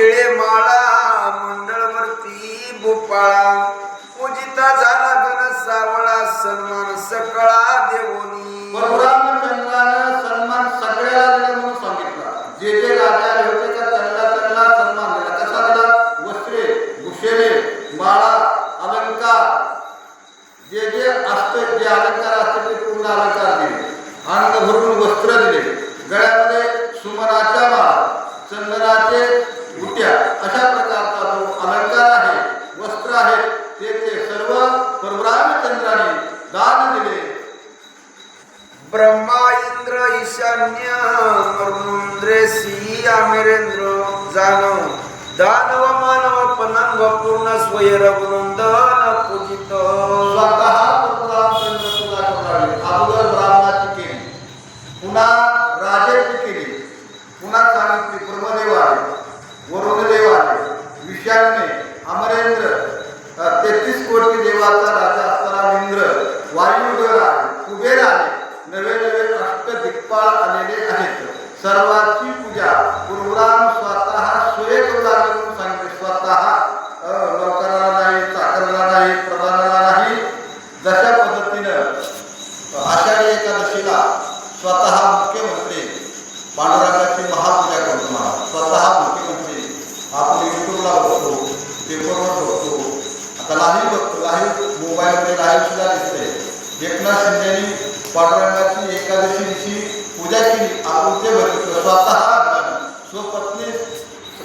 केळे माळा मंडळवरती भोपाळा. पूजिता झाला गण सावळा सन्मान सकळा देवोनी. सन्मान सगळ्याला दिला म्हणून सांगितला. जे जे राजा त्यांना त्यांना सन्मान दिला. कसा दिला? वस्त्रे भूषणे माळा अलंकार. जे जे असते जे अलंकार असते ते पूर्ण अलंकार दिले. अंग भरून वस्त्र दिले. गळ्यामध्ये सुमनाच्या माळा चंदनाचे गुट्या अशा प्रकारचा जो अलंकार आहे वस्त्र आहे ते ते सर्व परशुरामचंद्राने दान दिले ब्रह्मा इंद्र ईशान्य मरुंद्रेसी आमिरेंद्र जान दानव मानव पनंग पूर्ण स्वय रघुनंदन पूजित स्वतः परशुरामचंद्र तुला करावे अगोदर ब्राह्मणाची केली पुन्हा राजाची केली पुन्हा सांगितली ब्रह्मदेव आले वरुणदेव आले विषाण्य अमरेंद्र तेहतीस कोटी देवाचा राजा असणारा इंद्र वायुदेव आले कुबेर आले नवे नवे अष्ट दिक्पाळ आलेले आहेत सर्वांची पूजा पूर्वराम स्वतः सोय करू लागले म्हणून सांगितले स्वतः अ, नोकराला नाही चाकराला नाही प्रधानाला नाही जशा पद्धतीनं आषाढी एकादशीला स्वतः मुख्यमंत्री पांडुरंगाची महापूजा करतो महाराज स्वतः मुख्यमंत्री पेपर असतो पेपरवर बघतो आता लाईव्ह बघतो लाईव्ह मोबाईलमध्ये लाईव्ह सुद्धा दिसते एकनाथ शिंदेनी पांडुरंगाची एकादशी दिवशी पूजा केली. आपण ते बघितलं स्वतः स्वपत्नी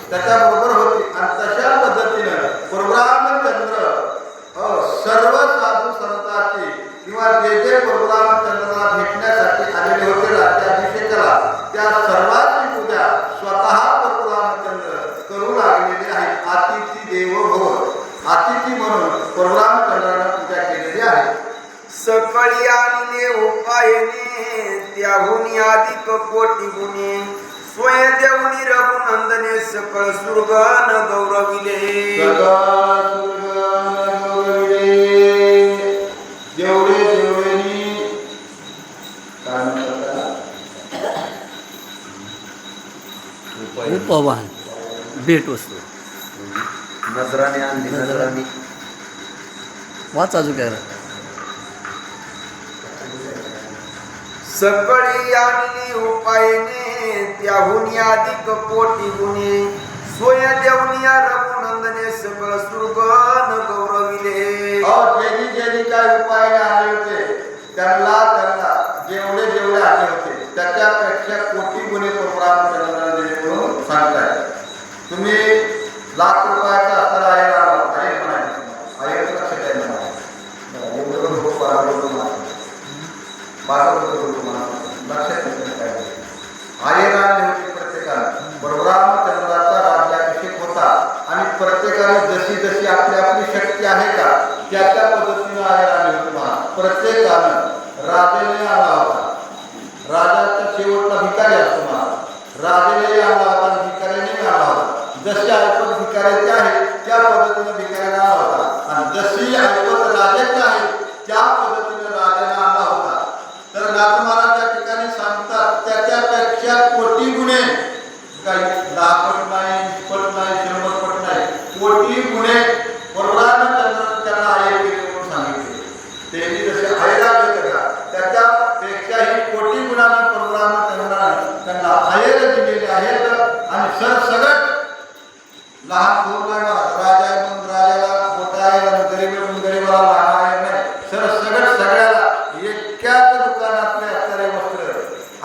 त्याच्याबरोबर होती. आणि तशा पद्धतीनं परशुरामचंद्र अ, सर्व साधू संतांची किंवा जे जे परशुरामचंद्राला भेटण्यासाठी आलेले होते राज्याभिषेकाला त्या सर्वांची पूजा स्वतः सकळी आणले उपायने त्याहून अधिक कोटी गुणे स्वय देवनी रघुनंदने सकळ सुरगन गौरविले. जेवढे त्याला? उपवाहन भेट वस्तू नजराने आणली नजराने वाच अजून काय सकळी आणली उपायने, त्याहून अधिक कोटी गुणे स्वय देवनिया रघुनंदने सकळ सुरगन गौरविले। ज्यांनी ज्यांनी काय उपाय आले होते, त्यांना त्यांना जेवढे जेवढे आले होते त्याच्यापेक्षा कोटी गुणे परशुरामचंद्राने दिले म्हणून सांगताय. तुम्ही लाख पद्धतीनं आहे राम होते महा आला होता राजाचा शेवटला भिकारी असतो महाराज राजाने आला होता भिकाऱ्याने आला होता जशी ऐपत भिकाऱ्याची आहे त्या पद्धतीने भिकाऱ्याने आला होता आणि जशी ऐपत राजाची आहे त्या पद्धतीने राजाने आला होता तर नाथ महाराज त्या ठिकाणी सांगतात त्याच्यापेक्षा कोटी गुणे काही दहा पट नाही पट नाही शंभर पट नाही. कोटी गुणे परशुरामचंद्र त्यांना आहे म्हणून सांगितले त्यांनी जसे आयला का त्याच्यापेक्षाही कोटी गुणाने परशुरामचंद्राने त्यांना त्यांना आयर दिलेले आहेत. आणि सरसगट लहान थोरला राजा म्हणून राजाला मोठा आहे आणि गरीब म्हणून गरीबाला लहान आहे नाही. सरसगट सगळ्याला एकाच दुकानातले असणारे वस्त्र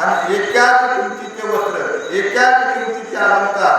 आणि एकाच किमतीचे वस्त्र एकाच किमतीचे अलंकार.